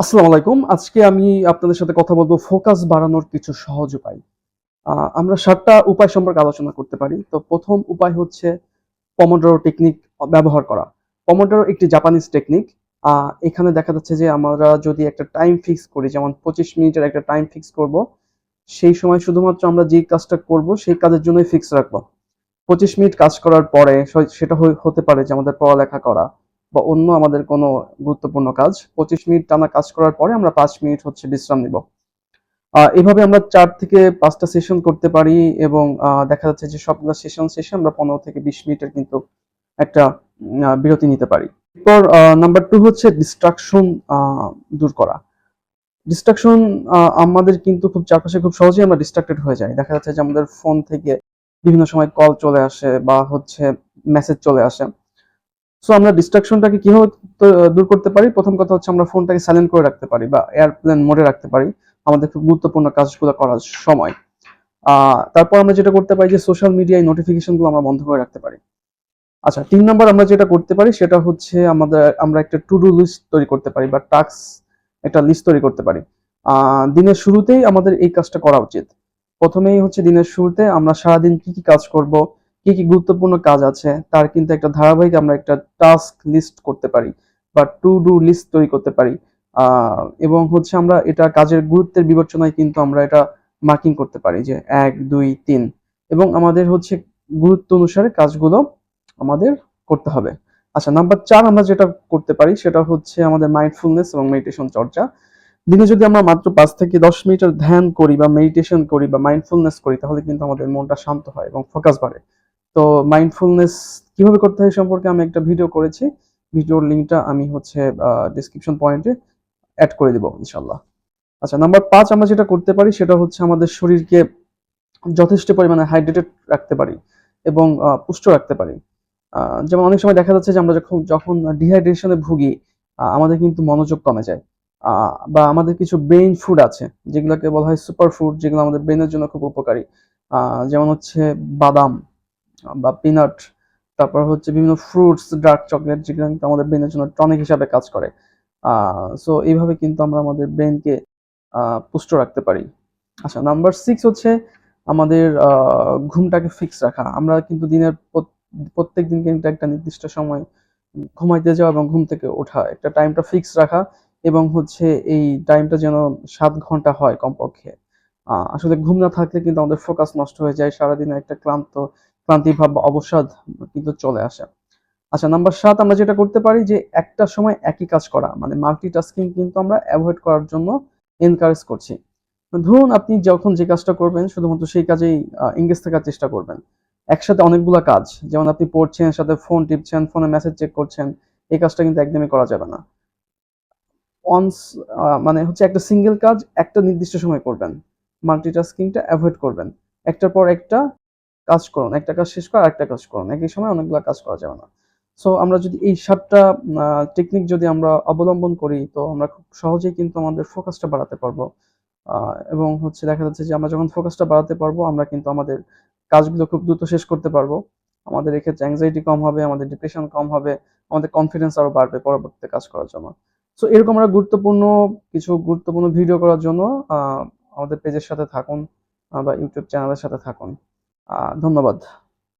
আসসালামু আলাইকুম। আজকে আমি আপনাদের সাথে কথা বলব ফোকাস বাড়ানোর কিছু সহজ উপায়। আমরা সাতটা উপায় সম্পর্কে আলোচনা করতে পারি। তো প্রথম উপায় হচ্ছে পমোডোরো টেকনিক ব্যবহার করা। পমোডোরো একটি জাপানিজ টেকনিক এখানে দেখা যাচ্ছে যে আমরা যদি একটা টাইম ফিক্স করি, যেমন পঁচিশ মিনিটের একটা টাইম ফিক্স করব, সেই সময় শুধুমাত্র আমরা যে কাজটা করব, সেই কাজের জন্যই ফিক্স রাখব। পঁচিশ মিনিট কাজ করার পরে সেটা হতে পারে যে আমাদের পড়ালেখা করা। বা অন্য আমাদের কোনো গুরুত্বপূর্ণ কাজ, পঁচিশ মিনিট টানা কাজ করার পরে আমরা পাঁচ মিনিট হচ্ছে বিশ্রাম নিব। এভাবে আমরা চার থেকে পাঁচটা সেশন করতে পারি এবং দেখা যাচ্ছে যে সবগুলো সেশন শেষে আমরা পনেরো থেকে বিশ মিনিটের কিন্তু একটা বিরতি নিতে পারি। এরপর নাম্বার টু হচ্ছে ডিস্ট্রাকশন দূর করা। ডিস্ট্রাকশন আমাদের কিন্তু খুব চারপাশে খুব সহজেই আমরা ডিস্ট্রাক্টেড হয়ে যাই। দেখা যাচ্ছে যে আমাদের ফোন থেকে বিভিন্ন সময় কল চলে আসে বা হচ্ছে মেসেজ চলে আসে। সো আমরা ডিস্ট্রাকশনটাকে কীভাবে দূর করতে পারি? প্রথম কথা হচ্ছে আমরা ফোনটাকে সাইলেন্ট করে রাখতে পারি বা এয়ারপ্লেন মোডে রাখতে পারি। আমাদের খুব গুরুত্বপূর্ণ কাজগুলো করার সময়। তারপর আমরা যেটা করতে পারি যে সোশ্যাল মিডিয়ায় নোটিফিকেশনগুলো আমরা বন্ধ করে রাখতে পারি। আচ্ছা তিন নম্বর আমরা যেটা করতে পারি সেটা হচ্ছে আমাদের, আমরা একটা টু ডু লিস্ট তৈরি করতে পারি বা টাস্ক একটা লিস্ট তৈরি করতে পারি। দিনের শুরুতেই আমাদের এই কাজটা করা উচিত। প্রথমেই হচ্ছে দিনের শুরুতে আমরা সারাদিন কি কি কাজ করব কি কি গুরুত্বপূর্ণ কাজ আছে, তার কিন্তু একটা ধারাবাহিক আমরা একটা টাস্ক লিস্ট করতে পারি বা টু ডু লিস্ট তৈরি করতে পারি। এবং হচ্ছে আমরা এটা কাজের গুরুত্বের বিবেচনায় কিন্তু আমরা এটা মার্কিং করতে পারি যে এক, দুই, তিন। এবং আমাদের হচ্ছে গুরুত্ব অনুসারে কাজগুলো আমাদের করতে হবে। আচ্ছা নাম্বার চার আমরা যেটা করতে পারি সেটা হচ্ছে আমাদের মাইন্ডফুলনেস এবং মেডিটেশন চর্চা। দিনে যদি আমরা মাত্র পাঁচ থেকে দশ মিনিটের ধ্যান করি বা মেডিটেশন করি বা মাইন্ডফুলনেস করি, তাহলে কিন্তু আমাদের মনটা শান্ত হয় এবং ফোকাস বাড়ে। তো মাইন্ডফুলনেস কীভাবে করতে হয় সম্পর্কে আমি একটা ভিডিও করেছি। ভিডিওর লিঙ্কটা আমি হচ্ছে ডিসক্রিপশন পয়েন্টে অ্যাড করে দিব ইনশাল্লাহ আচ্ছা নাম্বার পাঁচ আমরা যেটা করতে পারি সেটা হচ্ছে আমাদের শরীরকে যথেষ্ট পরিমাণে হাইড্রেটেড রাখতে পারি এবং পুষ্ট রাখতে পারি। যেমন অনেক সময় দেখা যাচ্ছে যে আমরা যখন যখন ডিহাইড্রেশনে ভুগি আমাদের কিন্তু মনোযোগ কমে যায়। বা আমাদের কিছু ব্রেইন ফুড আছে, যেগুলোকে বলা হয় সুপার ফুড যেগুলো আমাদের ব্রেনের জন্য খুব উপকারী। যেমন হচ্ছে বাদাম। বা পিনাট তারপর হচ্ছে বিভিন্ন ফ্রুটস ডার্ক চকলেট যেগুলো কিন্তু আমাদের ব্রেনের জন্য টনিক হিসাবে কাজ করে। সো এইভাবে কিন্তু আমরা আমাদের ব্রেনকে পুষ্ট রাখতে পারি। আচ্ছা নাম্বার সিক্স হচ্ছে আমাদের ঘুমটাকে ফিক্স রাখা। আমরা কিন্তু দিনের প্রত্যেক দিন কিন্তু একটা নির্দিষ্ট সময় ঘুমাইতে যাওয়া এবং ঘুম থেকে ওঠা, একটা টাইমটা ফিক্স রাখা এবং হচ্ছে এই টাইমটা যেন সাত ঘণ্টা হয় কমপক্ষে। আসলে ঘুম না থাকলে কিন্তু আমাদের ফোকাস নষ্ট হয়ে যায়। সারাদিনে একটা ক্লান্ত ক্লান্তি ভাব বা অবসাদ কিন্তু চলে আসে। আচ্ছা নাম্বার সাত আমরা যেটা করতে পারি যে, একটা সময় একই কাজ করা মানে মাল্টিটাস্কিং কিন্তু আমরা অ্যাভয়েড করার জন্য এনকারেজ করছি। ধরুন আপনি যখন যে কাজটা করবেন, শুধুমাত্র সেই কাজেই এঙ্গেজ থাকার চেষ্টা করবেন। একসাথে অনেকগুলা কাজ, যেমন আপনি পড়ছেন, সাথে ফোন টিপছেন ফোনে মেসেজ চেক করছেন, এই কাজটা কিন্তু একদমই করা যাবে না। অনস মানে হচ্ছে একটা সিঙ্গেল কাজ একটা নির্দিষ্ট সময় করবেন। মাল্টিটাস্কিংটা অ্যাভয়েড করবেন। একটার পর একটা কাজ করুন, একটা কাজ শেষ করে, আরেকটা কাজ করুন। একই সময় অনেকগুলো কাজ করা যাবে না। সো আমরা যদি এই সাতটা টেকনিক যদি আমরা অবলম্বন করি, তো আমরা খুব সহজেই কিন্তু আমাদের ফোকাসটা বাড়াতে পারব। এবং হচ্ছে দেখা যাচ্ছে যে আমরা যখন ফোকাসটা বাড়াতে পারব, আমরা কিন্তু আমাদের কাজগুলো খুব দ্রুত শেষ করতে পারব। আমাদের এক্ষেত্রে অ্যাংজাইটি কম হবে, আমাদের ডিপ্রেশন কম হবে, আমাদের কনফিডেন্স আরও বাড়বে পরবর্তীতে কাজ করার জন্য। সো এরকম আমরা গুরুত্বপূর্ণ, কিছু গুরুত্বপূর্ণ ভিডিও করার জন্য আমাদের পেজের সাথে থাকুন বা ইউটিউব চ্যানেলের সাথে থাকুন। ধন্যবাদ।